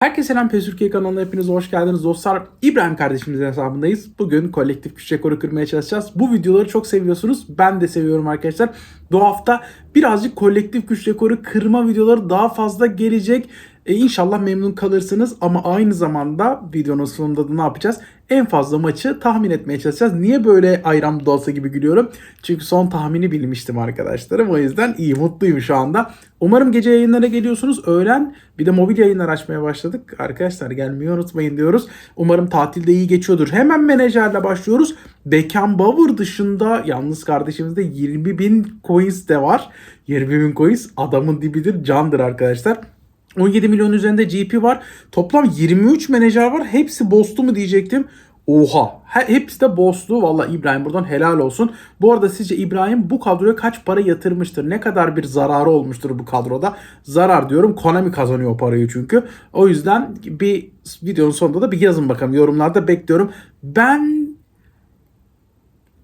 Herkese selam PES Türkiye kanalına hepiniz hoş geldiniz dostlar. İbrahim kardeşimizin hesabındayız. Bugün kolektif güç rekoru kırmaya çalışacağız. Bu videoları çok seviyorsunuz. Ben de seviyorum arkadaşlar. Bu hafta birazcık kolektif güç rekoru kırma videoları daha fazla gelecek. E, inşallah memnun kalırsınız ama aynı zamanda videonun sonunda da ne yapacağız? En fazla maçı tahmin etmeye çalışacağız. Niye böyle ayran dolsa gibi gülüyorum? Çünkü son tahmini bilmiştim arkadaşlarım. O yüzden iyi, mutluyum şu anda. Umarım gece yayınlara geliyorsunuz. Öğlen bir de mobil yayınlar açmaya başladık. Arkadaşlar gelmeyi unutmayın diyoruz. Umarım tatilde iyi geçiyordur. Hemen menajerle başlıyoruz. Beckenbauer dışında yalnız kardeşimizde 20 bin coins de var. 20 bin coins adamın dibidir, candır arkadaşlar. 17 milyon üzerinde GP var. Toplam 23 menajer var. Hepsi boss'lu mu diyecektim. Oha. He- Hepsi de boss'lu. Valla İbrahim buradan helal olsun. Bu arada sizce İbrahim bu kadroya kaç para yatırmıştır? Ne kadar bir zararı olmuştur bu kadroda? Zarar diyorum. Konami kazanıyor o parayı çünkü. O yüzden bir videonun sonunda da bir yazın bakalım. Yorumlarda bekliyorum. Ben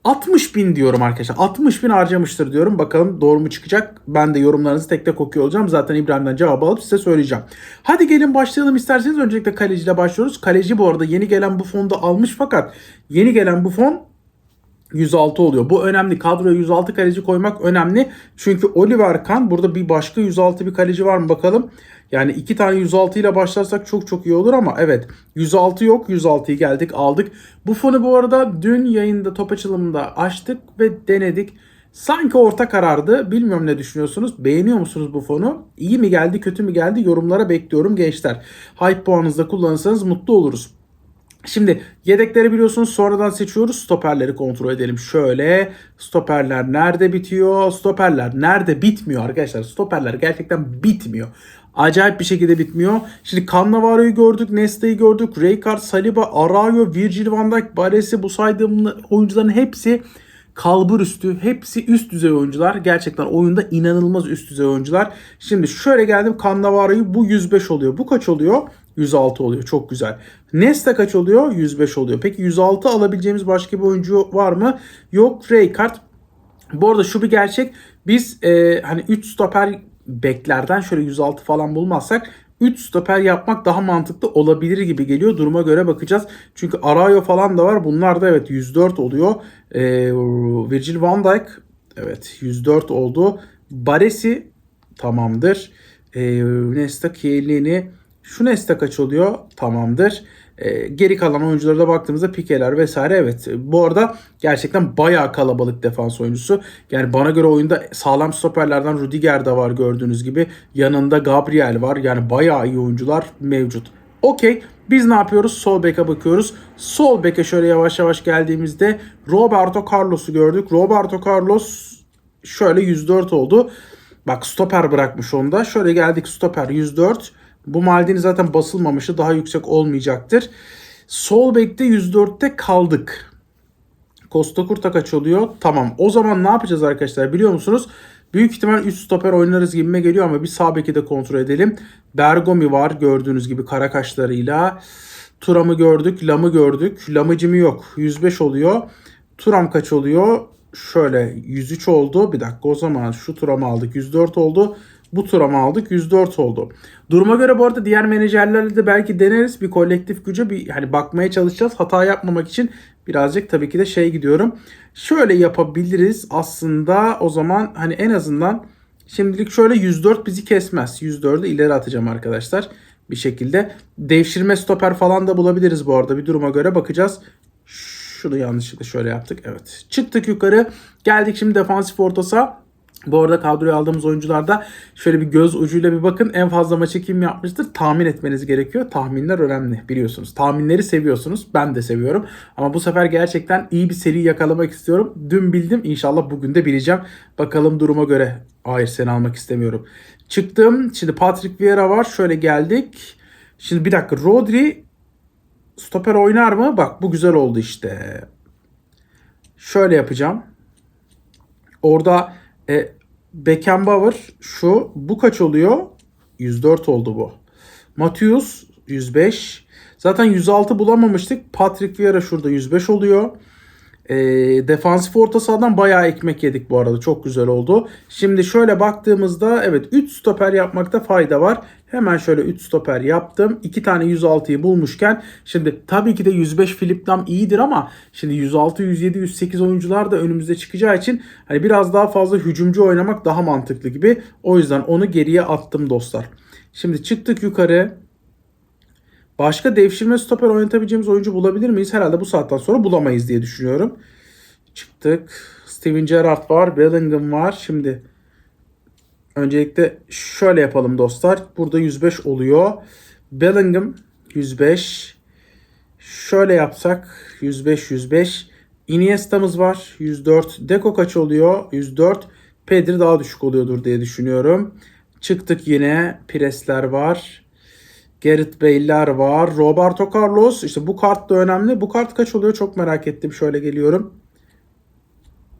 60 bin diyorum arkadaşlar. 60 bin harcamıştır diyorum. Bakalım doğru mu çıkacak? Ben de yorumlarınızı tek tek okuyor olacağım. Zaten İbrahim'den cevabı alıp size söyleyeceğim. Hadi gelin başlayalım isterseniz. Öncelikle kaleciyle başlıyoruz. Kaleci bu arada yeni gelen bu fonda almış fakat yeni gelen bu fon 106 oluyor. Bu önemli. Kadroya 106 kaleci koymak önemli. Çünkü Oliver Kahn burada bir başka 106 bir kaleci var mı bakalım. Yani iki tane 106 ile başlarsak çok çok iyi olur ama evet 106 yok. 106'yı geldik aldık. Bu fonu bu arada dün yayında top açılımında açtık ve denedik. Sanki orta karardı. Bilmiyorum ne düşünüyorsunuz. Beğeniyor musunuz bu fonu? İyi mi geldi kötü mü geldi yorumlara bekliyorum gençler. Hype puanınızda kullanırsanız mutlu oluruz. Şimdi yedekleri biliyorsunuz sonradan seçiyoruz. Stoperleri kontrol edelim. Şöyle stoperler nerede bitiyor? Stoperler nerede bitmiyor arkadaşlar? Stoperler gerçekten bitmiyor. Acayip bir şekilde bitmiyor. Şimdi Cannavaro'yu gördük, Nesta'yı gördük, Rijkaard, Saliba, Araujo, Virgil van Dijk, Baresi bu saydığım oyuncuların hepsi kalbur üstü. Hepsi üst düzey oyuncular. Gerçekten oyunda inanılmaz üst düzey oyuncular. Şimdi şöyle geldim Cannavaro'yu bu 105 oluyor. Bu kaç oluyor? 106 oluyor. Çok güzel. Nesta kaç oluyor? 105 oluyor. Peki 106 alabileceğimiz başka bir oyuncu var mı? Yok. Rijkaard. Bu arada şu bir gerçek. Biz e, hani 3 stoper beklerden şöyle 106 falan bulmazsak 3 stoper yapmak daha mantıklı olabilir gibi geliyor. Duruma göre bakacağız. Çünkü Arayo falan da var. Bunlar da evet 104 oluyor. Ee, Virgil van Dijk evet 104 oldu. Baresi tamamdır. Ee, Nesta Chiellini şu Nesta kaç oluyor? Tamamdır. Ee, geri kalan oyunculara da baktığımızda Pikeler vesaire evet. Bu arada gerçekten bayağı kalabalık defans oyuncusu. Yani bana göre oyunda sağlam stoperlerden Rudiger de var gördüğünüz gibi. Yanında Gabriel var. Yani bayağı iyi oyuncular mevcut. Okey. Biz ne yapıyoruz? Sol beke bakıyoruz. Sol beke şöyle yavaş yavaş geldiğimizde Roberto Carlos'u gördük. Roberto Carlos şöyle 104 oldu. Bak stoper bırakmış onda. Şöyle geldik stoper 104. Bu Maldini zaten basılmamıştı. Daha yüksek olmayacaktır. Sol bekte 104'te kaldık. Costa Curta kaç oluyor? Tamam. O zaman ne yapacağız arkadaşlar biliyor musunuz? Büyük ihtimal 3 stoper oynarız gibime geliyor ama bir sağ beki de kontrol edelim. Bergomi var gördüğünüz gibi kara kaşlarıyla. Turam'ı gördük, Lam'ı gördük. Lamıcımı yok. 105 oluyor. Turam kaç oluyor? Şöyle 103 oldu. Bir dakika o zaman şu Turam'ı aldık. 104 oldu. Bu Turam'ı aldık. 104 oldu. Duruma göre bu arada diğer menajerlerle de belki deneriz. Bir kolektif güce bir hani bakmaya çalışacağız. Hata yapmamak için birazcık tabii ki de şey gidiyorum. Şöyle yapabiliriz aslında o zaman hani en azından şimdilik şöyle 104 bizi kesmez. 104'ü ileri atacağım arkadaşlar bir şekilde. Devşirme stoper falan da bulabiliriz bu arada. Bir duruma göre bakacağız. Şunu yanlışlıkla şöyle yaptık. Evet. Çıktık yukarı. Geldik şimdi defansif ortasa. Bu arada kadroya aldığımız oyuncularda şöyle bir göz ucuyla bir bakın. En fazla maçı kim yapmıştır? Tahmin etmeniz gerekiyor. Tahminler önemli biliyorsunuz. Tahminleri seviyorsunuz. Ben de seviyorum. Ama bu sefer gerçekten iyi bir seri yakalamak istiyorum. Dün bildim. İnşallah bugün de bileceğim. Bakalım duruma göre. Hayır seni almak istemiyorum. Çıktım. Şimdi Patrick Vieira var. Şöyle geldik. Şimdi bir dakika. Rodri stoper oynar mı? Bak bu güzel oldu işte. Şöyle yapacağım. Orada e, Beckenbauer şu. Bu kaç oluyor? 104 oldu bu. Matius 105. Zaten 106 bulamamıştık. Patrick Vieira şurada 105 oluyor. E, defansif orta sahadan bayağı ekmek yedik bu arada. Çok güzel oldu. Şimdi şöyle baktığımızda evet 3 stoper yapmakta fayda var. Hemen şöyle 3 stoper yaptım. 2 tane 106'yı bulmuşken şimdi tabii ki de 105 Philip Lam iyidir ama şimdi 106, 107, 108 oyuncular da önümüzde çıkacağı için hani biraz daha fazla hücumcu oynamak daha mantıklı gibi. O yüzden onu geriye attım dostlar. Şimdi çıktık yukarı. Başka devşirme stoper oynatabileceğimiz oyuncu bulabilir miyiz? Herhalde bu saatten sonra bulamayız diye düşünüyorum. Çıktık. Steven Gerrard var. Bellingham var. Şimdi öncelikle şöyle yapalım dostlar. Burada 105 oluyor. Bellingham 105. Şöyle yapsak 105 105. Iniesta'mız var 104. Deco kaç oluyor? 104. Pedri daha düşük oluyordur diye düşünüyorum. Çıktık yine. Presler var. Gareth Bale'ler var. Roberto Carlos. İşte bu kart da önemli. Bu kart kaç oluyor çok merak ettim. Şöyle geliyorum.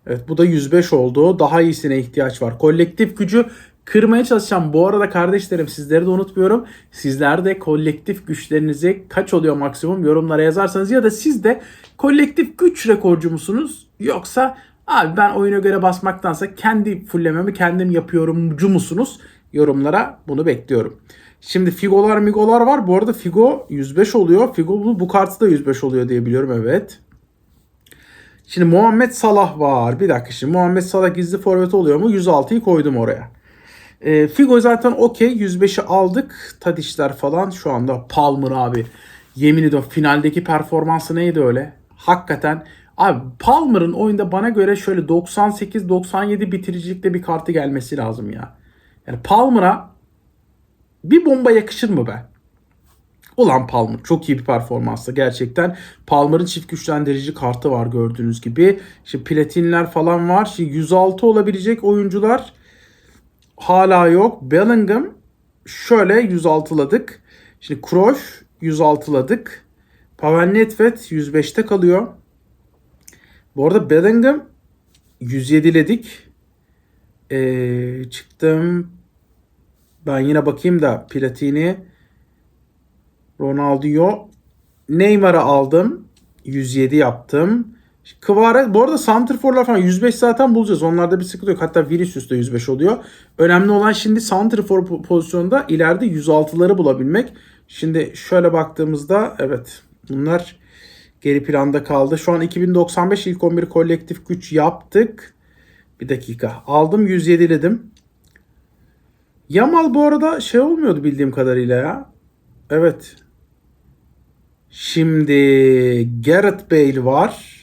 Evet bu da 105 oldu. Daha iyisine ihtiyaç var. Kolektif gücü kırmaya çalışacağım. Bu arada kardeşlerim sizleri de unutmuyorum. Sizler de kolektif güçlerinizi kaç oluyor maksimum yorumlara yazarsanız ya da siz de kolektif güç rekorcu musunuz? Yoksa abi ben oyuna göre basmaktansa kendi fullememi kendim yapıyorumcu musunuz? Yorumlara bunu bekliyorum. Şimdi Figo'lar Migo'lar var. Bu arada Figo 105 oluyor. Figo bu, bu kartı da 105 oluyor diye biliyorum evet. Şimdi Muhammed Salah var. Bir dakika şimdi Muhammed Salah gizli forvet oluyor mu? 106'yı koydum oraya. E, Figo zaten okey. 105'i aldık. Tadişler falan. Şu anda Palmer abi. Yemin ediyorum finaldeki performansı neydi öyle? Hakikaten Abi Palmer'ın oyunda bana göre şöyle 98-97 bitiricilikte bir kartı gelmesi lazım ya. Yani Palmer'a bir bomba yakışır mı be? Ulan Palmer çok iyi bir performansı gerçekten. Palmer'ın çift güçlendirici kartı var gördüğünüz gibi. Şimdi platinler falan var. Şimdi 106 olabilecek oyuncular hala yok. Bellingham şöyle 106'ladık. Şimdi Cruyff 106'ladık. Pavel Nedved 105'te kalıyor. Bu arada Bellingham 107'ledik. Ee, çıktım. Ben yine bakayım da Platini, Ronaldinho, Neymar'ı aldım. 107 yaptım. Kvara, bu arada Santrfor'lar falan 105 zaten bulacağız. Onlarda bir sıkıntı yok. Hatta Vinicius da 105 oluyor. Önemli olan şimdi Santrfor pozisyonunda ileride 106'ları bulabilmek. Şimdi şöyle baktığımızda evet bunlar geri planda kaldı. Şu an 2095 ilk 11 kolektif güç yaptık. Bir dakika. Aldım 107'ledim. Yamal bu arada şey olmuyordu bildiğim kadarıyla ya. Evet. Şimdi Gareth Bale var.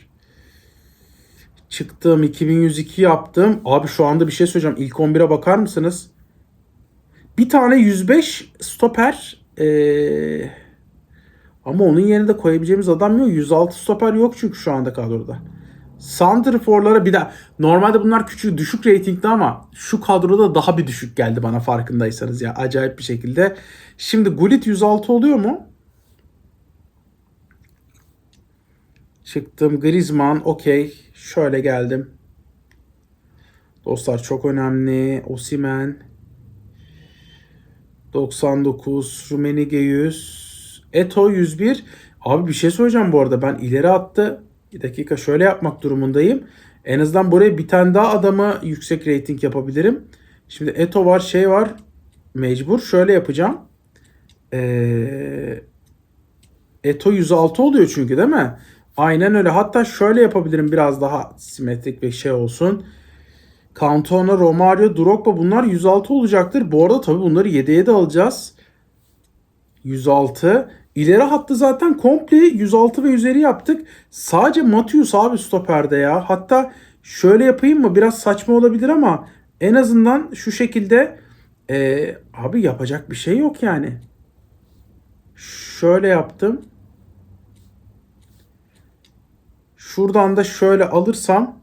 Çıktım 2102 yaptım. Abi şu anda bir şey söyleyeceğim. İlk 11'e bakar mısınız? Bir tane 105 stoper ee, ama onun yerine de koyabileceğimiz adam yok. 106 stoper yok çünkü şu anda kadroda. Santrfor'lara bir daha normalde bunlar küçük düşük reytingli ama şu kadroda daha bir düşük geldi bana farkındaysanız ya acayip bir şekilde. Şimdi Gullit 106 oluyor mu? Çıktım. Griezmann okey. Şöyle geldim. Dostlar çok önemli. Osimen 99 Rumenige 100 Eto 101 Abi bir şey söyleyeceğim bu arada. Ben ileri attı. Bir dakika şöyle yapmak durumundayım. En azından buraya bir tane daha adama yüksek rating yapabilirim. Şimdi Eto var şey var. Mecbur şöyle yapacağım. Ee, Eto 106 oluyor çünkü değil mi? Aynen öyle. Hatta şöyle yapabilirim biraz daha simetrik bir şey olsun. Cantona, Romario, Drogba bunlar 106 olacaktır. Bu arada tabii bunları 7'ye de alacağız. 106. İleri hattı zaten komple 106 ve üzeri yaptık. Sadece Matius abi stoperde ya. Hatta şöyle yapayım mı? Biraz saçma olabilir ama en azından şu şekilde e, abi yapacak bir şey yok yani. Şöyle yaptım. Şuradan da şöyle alırsam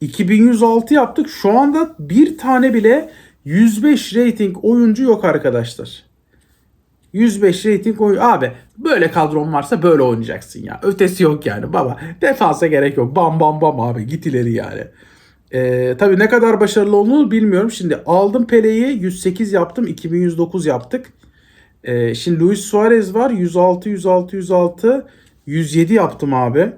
2106 yaptık. Şu anda bir tane bile 105 rating oyuncu yok arkadaşlar. 105 rating oyuncu. Abi böyle kadron varsa böyle oynayacaksın ya. Ötesi yok yani baba. Defansa gerek yok. Bam bam bam abi git ileri yani. Ee, tabii ne kadar başarılı olduğunu bilmiyorum. Şimdi aldım Pele'yi 108 yaptım. 2109 yaptık. Ee, şimdi Luis Suarez var. 106, 106, 106. 107 yaptım abi.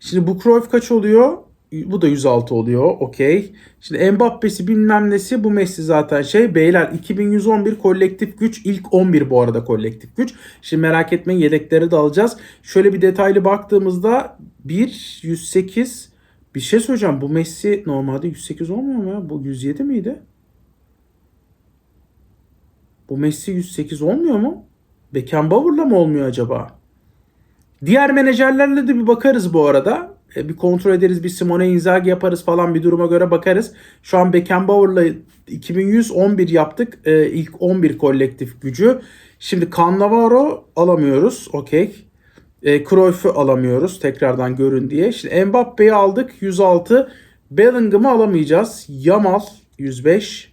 Şimdi bu Cruyff kaç oluyor? Bu da 106 oluyor. Okey. Şimdi Mbappe'si bilmem nesi bu Messi zaten şey. Beyler 2111 kolektif güç. ilk 11 bu arada kolektif güç. Şimdi merak etmeyin yedekleri de alacağız. Şöyle bir detaylı baktığımızda 1, 108 bir şey söyleyeceğim. Bu Messi normalde 108 olmuyor mu ya? Bu 107 miydi? Bu Messi 108 olmuyor mu? Beckenbauer'la mı olmuyor acaba? Diğer menajerlerle de bir bakarız bu arada. E, bir kontrol ederiz, bir Simone Inzaghi yaparız falan bir duruma göre bakarız. Şu an Beckenbauer'la 2111 yaptık. E, ilk 11 kolektif gücü. Şimdi Cannavaro alamıyoruz. Okey. E, Cruyff'u alamıyoruz tekrardan görün diye. Şimdi Mbappe'yi aldık 106. Bellingham'ı alamayacağız. Yamal 105.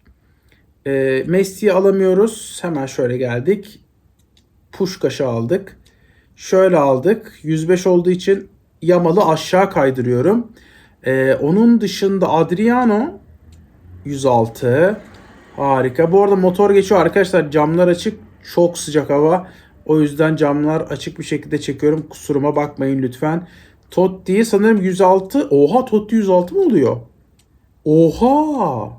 E, Messi'yi alamıyoruz. Hemen şöyle geldik. Puşkaş'ı aldık. Şöyle aldık. 105 olduğu için Yamal'ı aşağı kaydırıyorum. Ee, onun dışında Adriano 106. Harika. Bu arada motor geçiyor arkadaşlar. Camlar açık. Çok sıcak hava. O yüzden camlar açık bir şekilde çekiyorum. Kusuruma bakmayın lütfen. Totti sanırım 106. Oha Totti 106 mı oluyor? Oha.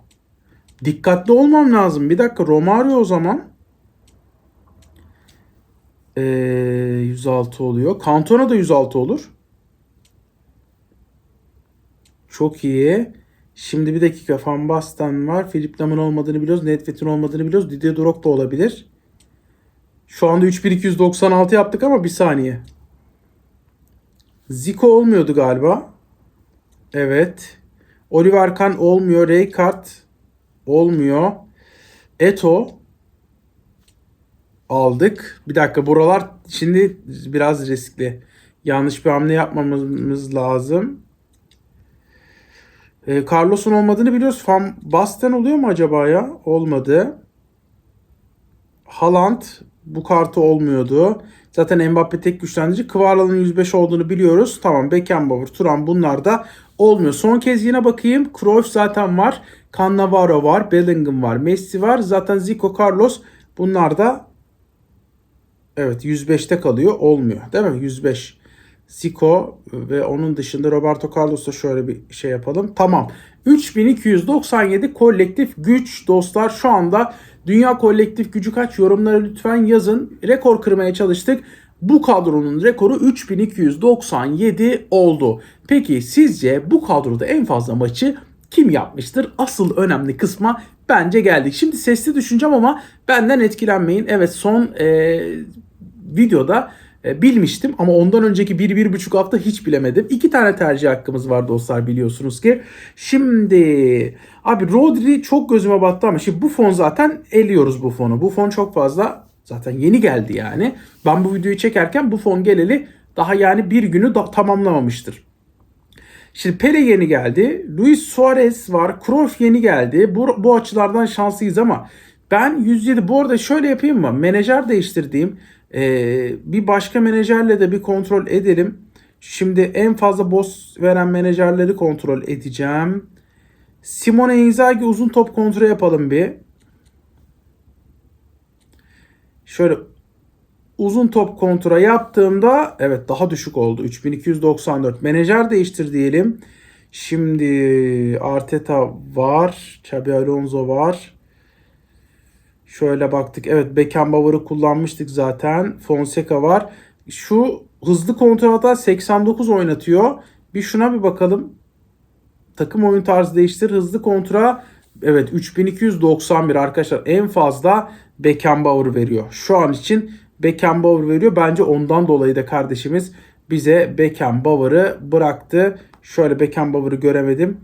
Dikkatli olmam lazım. Bir dakika Romario o zaman. Ee, 106 oluyor. Cantona da 106 olur. Çok iyi. Şimdi bir dakika Van Basten var. Philip Lam'ın olmadığını biliyoruz. Nedved'in olmadığını biliyoruz. Didier Drogba olabilir. Şu anda 3296 yaptık ama bir saniye. Zico olmuyordu galiba. Evet. Oliver Kahn olmuyor. Rijkaard olmuyor. Eto aldık. Bir dakika buralar şimdi biraz riskli. Yanlış bir hamle yapmamamız lazım. Ee, Carlos'un olmadığını biliyoruz. Van Basten oluyor mu acaba ya? Olmadı. Haaland bu kartı olmuyordu. Zaten Mbappe tek güçlendirici. Kvaral'ın 105 olduğunu biliyoruz. Tamam Beckenbauer, Turan bunlar da olmuyor. Son kez yine bakayım. Cruyff zaten var. Cannavaro var. Bellingham var. Messi var. Zaten Zico, Carlos bunlar da evet 105'te kalıyor. Olmuyor. Değil mi? 105. Zico ve onun dışında Roberto Carlos'ta şöyle bir şey yapalım. Tamam. 3297 kolektif güç dostlar şu anda dünya kolektif gücü kaç yorumlara lütfen yazın. Rekor kırmaya çalıştık. Bu kadronun rekoru 3297 oldu. Peki sizce bu kadroda en fazla maçı kim yapmıştır? Asıl önemli kısma bence geldik. Şimdi sesli düşüneceğim ama benden etkilenmeyin. Evet son e, videoda bilmiştim ama ondan önceki 1-1,5 hafta hiç bilemedim. İki tane tercih hakkımız var dostlar biliyorsunuz ki. Şimdi abi Rodri çok gözüme battı ama şimdi bu fon zaten eliyoruz bu fonu. Bu fon çok fazla zaten yeni geldi yani. Ben bu videoyu çekerken bu fon geleli daha yani bir günü da tamamlamamıştır. Şimdi Pele yeni geldi. Luis Suarez var. Cruyff yeni geldi. Bu, bu açılardan şanslıyız ama ben 107 bu arada şöyle yapayım mı? Menajer değiştirdiğim bir başka menajerle de bir kontrol edelim. Şimdi en fazla boss veren menajerleri kontrol edeceğim. Simone Inzaghi uzun top kontrol yapalım bir. Şöyle uzun top kontra yaptığımda evet daha düşük oldu. 3294. Menajer değiştir diyelim. Şimdi Arteta var. Xabi Alonso var. Şöyle baktık. Evet Beckenbauer'ı kullanmıştık zaten. Fonseca var. Şu hızlı kontrata 89 oynatıyor. Bir şuna bir bakalım. Takım oyun tarzı değiştir. Hızlı kontra evet 3291 arkadaşlar en fazla Beckenbauer veriyor. Şu an için Beckenbauer veriyor. Bence ondan dolayı da kardeşimiz bize Beckenbauer'ı bıraktı. Şöyle Beckenbauer'ı göremedim.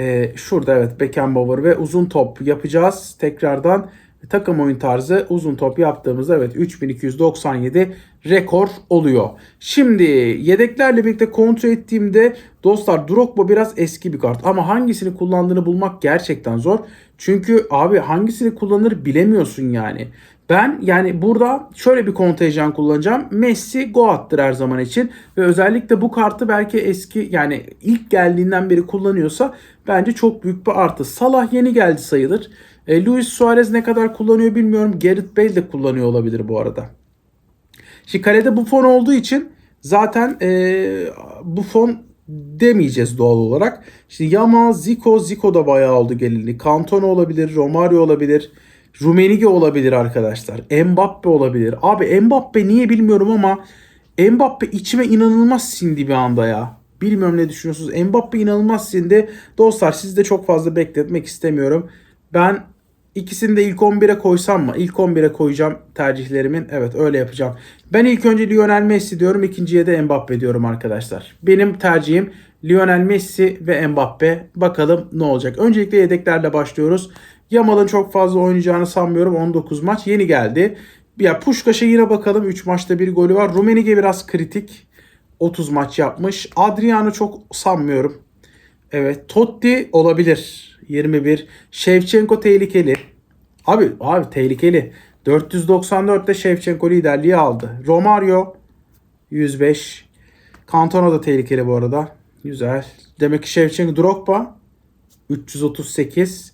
Ee, şurada evet Beckenbauer ve uzun top yapacağız. Tekrardan takım oyun tarzı uzun top yaptığımızda evet 3297 rekor oluyor. Şimdi yedeklerle birlikte kontrol ettiğimde dostlar Drogba biraz eski bir kart ama hangisini kullandığını bulmak gerçekten zor. Çünkü abi hangisini kullanır bilemiyorsun yani. Ben yani burada şöyle bir kontenjan kullanacağım. Messi go attır her zaman için. Ve özellikle bu kartı belki eski yani ilk geldiğinden beri kullanıyorsa bence çok büyük bir artı. Salah yeni geldi sayılır. E, Luis Suarez ne kadar kullanıyor bilmiyorum. Gareth Bale de kullanıyor olabilir bu arada. Şimdi kalede bu fon olduğu için zaten e, bu fon demeyeceğiz doğal olarak. İşte Yama, Zico, Zico da bayağı oldu geleli. Cantona olabilir, Romario olabilir. Rumenige olabilir arkadaşlar. Mbappe olabilir. Abi Mbappe niye bilmiyorum ama Mbappe içime inanılmaz sindi bir anda ya. Bilmiyorum ne düşünüyorsunuz. Mbappe inanılmaz sindi. Dostlar sizi de çok fazla bekletmek istemiyorum. Ben ikisini de ilk 11'e koysam mı? İlk 11'e koyacağım tercihlerimin. Evet öyle yapacağım. Ben ilk önce Lionel Messi diyorum. ikinciye de Mbappe diyorum arkadaşlar. Benim tercihim Lionel Messi ve Mbappe. Bakalım ne olacak. Öncelikle yedeklerle başlıyoruz. Yamal'ın çok fazla oynayacağını sanmıyorum. 19 maç yeni geldi. Ya Puşkaş'a yine bakalım. 3 maçta bir golü var. Rumenige biraz kritik. 30 maç yapmış. Adriano çok sanmıyorum. Evet. Totti olabilir. 21. Shevchenko tehlikeli. Abi abi tehlikeli. 494'te Shevchenko liderliği aldı. Romario 105. Cantona da tehlikeli bu arada. Güzel. Demek ki Shevchenko Drogba 338.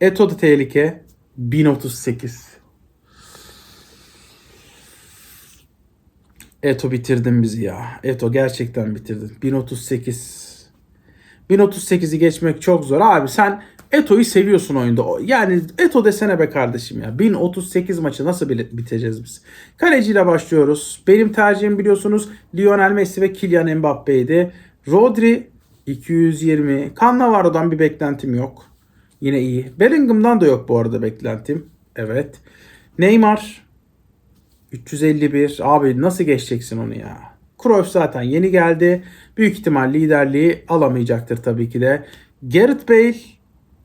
Eto da tehlike 1038. Eto bitirdin bizi ya. Eto gerçekten bitirdin. 1038. 1038'i geçmek çok zor. Abi sen Eto'yu seviyorsun oyunda. Yani Eto desene be kardeşim ya. 1038 maçı nasıl biteceğiz biz? Kaleciyle başlıyoruz. Benim tercihim biliyorsunuz Lionel Messi ve Kylian Mbappe'ydi. Rodri 220. Cannavaro'dan bir beklentim yok. Yine iyi. Bellingham'dan da yok bu arada beklentim. Evet. Neymar 351. Abi nasıl geçeceksin onu ya? Cruyff zaten yeni geldi. Büyük ihtimal liderliği alamayacaktır tabii ki de. Gareth Bale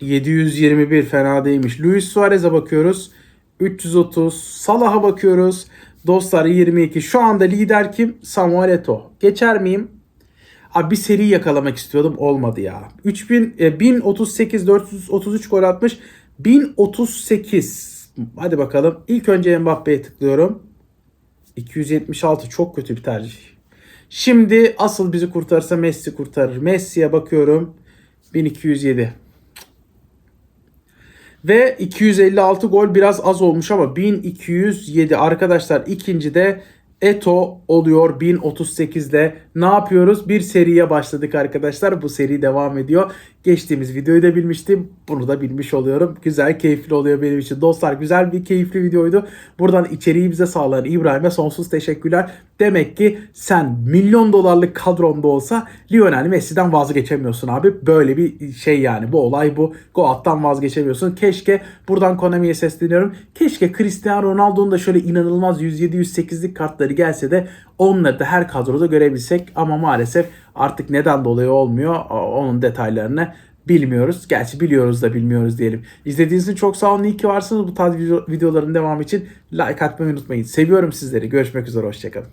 721 fena değilmiş. Luis Suarez'e bakıyoruz. 330. Salah'a bakıyoruz. Dostlar 22. Şu anda lider kim? Samuel Eto'o. Geçer miyim? Abi bir seri yakalamak istiyordum olmadı ya. 3000 e, 1038 433 gol atmış. 1038. Hadi bakalım. İlk önce Mbappe'ye tıklıyorum. 276 çok kötü bir tercih. Şimdi asıl bizi kurtarsa Messi kurtarır. Messi'ye bakıyorum. 1207. Ve 256 gol biraz az olmuş ama 1207 arkadaşlar ikinci de Eto oluyor 1038'de. Ne yapıyoruz? Bir seriye başladık arkadaşlar. Bu seri devam ediyor. Geçtiğimiz videoyu da bilmiştim. Bunu da bilmiş oluyorum. Güzel, keyifli oluyor benim için. Dostlar güzel bir keyifli videoydu. Buradan içeriği bize sağlayan İbrahim'e sonsuz teşekkürler. Demek ki sen milyon dolarlık kadronda olsa Lionel Messi'den vazgeçemiyorsun abi. Böyle bir şey yani. Bu olay bu. Goat'tan vazgeçemiyorsun. Keşke buradan Konami'ye sesleniyorum. Keşke Cristiano Ronaldo'nun da şöyle inanılmaz 107-108'lik kartları gelse de onları da her kadroda görebilsek. Ama maalesef artık neden dolayı olmuyor. Onun detaylarını bilmiyoruz. Gerçi biliyoruz da bilmiyoruz diyelim. İzlediğiniz için çok sağ olun. İyi ki varsınız. Bu tarz video- videoların devamı için like atmayı unutmayın. Seviyorum sizleri. Görüşmek üzere. Hoşçakalın.